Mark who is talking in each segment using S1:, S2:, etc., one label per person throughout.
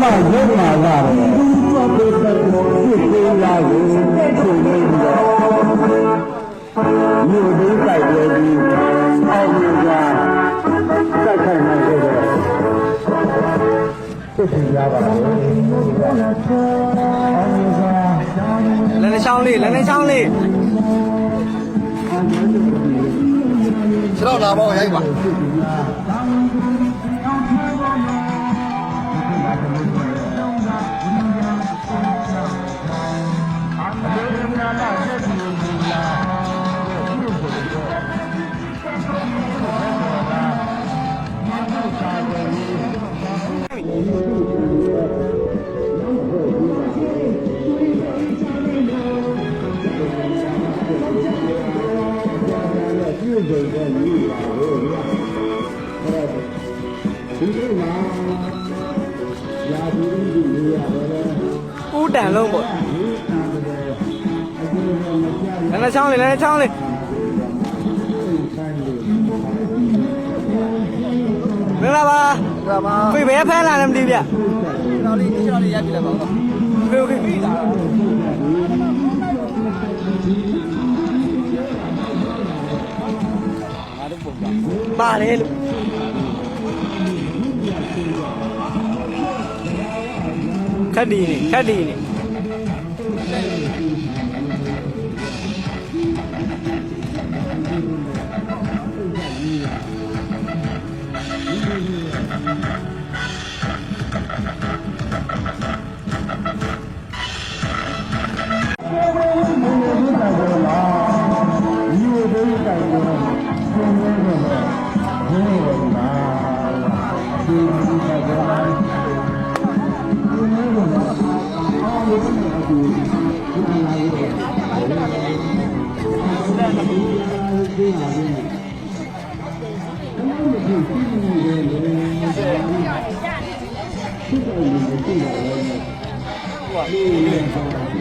S1: မရုပ်မာရတယ်သူ့ဘက်ကတော့ပြည့်သေးလာကိုဆိုနေပြီးတော့မြို့သေးကြိုက်တယ်ဒီအောင်မြင်စွာစိုက်ခိုင်နိုင်ခဲ့တဲ့သိစီရပါဘူးအောင်မြင်စွာ
S2: လည်းလည်းချောင်းလေးလည်းလည်းချောင်းလေး
S3: ခြေတော့လာပေါ့ရိုက်ပါ
S1: ပြ
S2: ဦးတန်လုံးပေါ့
S1: ဒီအဲ့ဒါလည်းမကြ
S2: လည်းလည်းချောင်းလေးလည်းလည်းချောင်းလေး
S1: ဆိုင်လို့
S2: မင်္ဂလာပါ
S3: ဒါပါ
S2: ဖေဘယ်ဖမ်းလာလဲမသိဗျ
S3: တော်လေးဒီတော်လေးရိုက်ပြလိုက်ပါဦး
S2: ဖေဖေဖေပါတယ်လို့ ခက်ဒီနေခက်ဒီနေ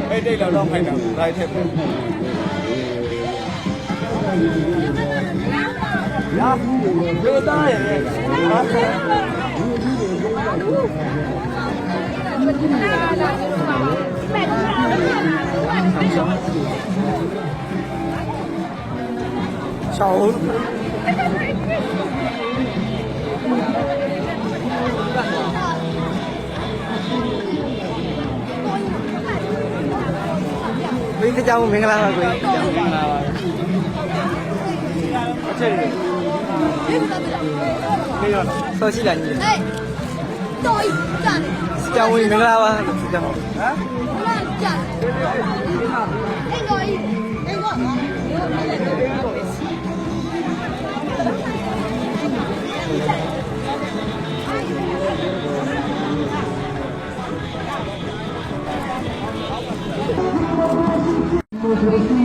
S2: အဲ့တိတ်တော့တော့ဖိုက်တာလိုက်ထက် စစ်ကြောင်းမင်္ဂလာပါကိုကြီးစစ်ကြောင်းမင်္ဂလာပါအချက်တွေနေရဆောရှိလာညီ
S4: လေးတော်ကြီး
S2: ကြာတယ်စစ်ကြောင်းဝင်မင်္ဂလာပါစစ်ကြောင်းဟမ်
S4: လာ
S2: ကြာအဲ့တော်ကြီး
S4: အဲ့ကောအဲ့ကော 个，မ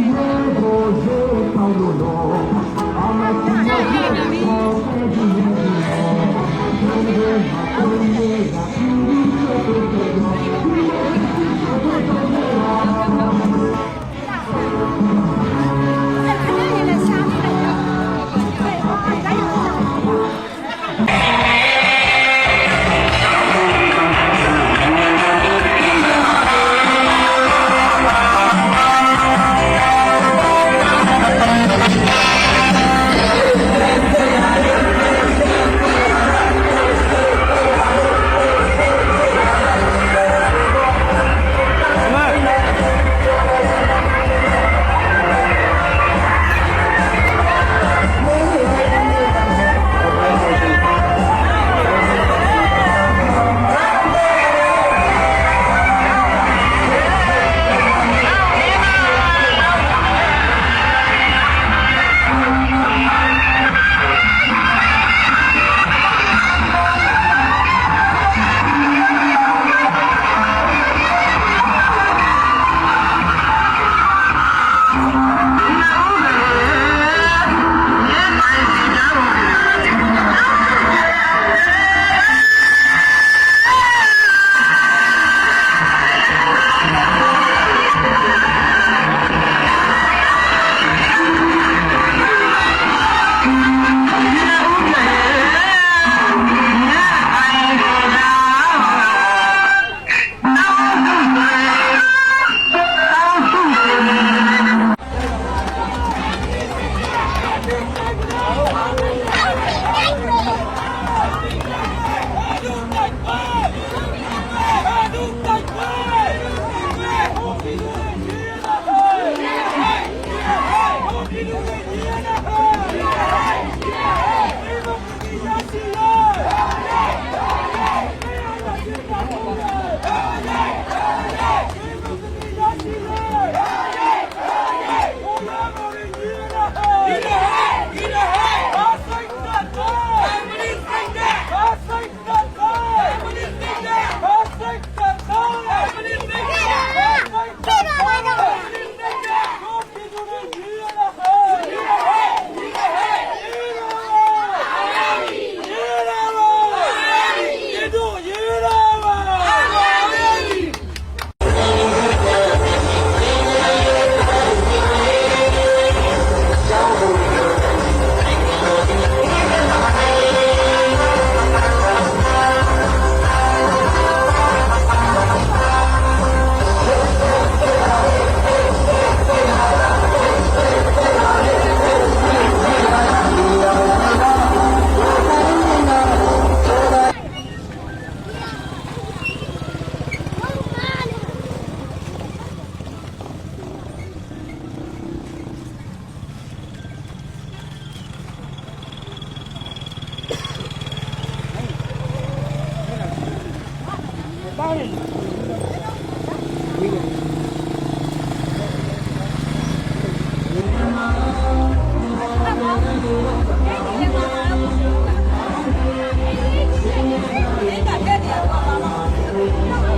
S4: Thank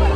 S4: you.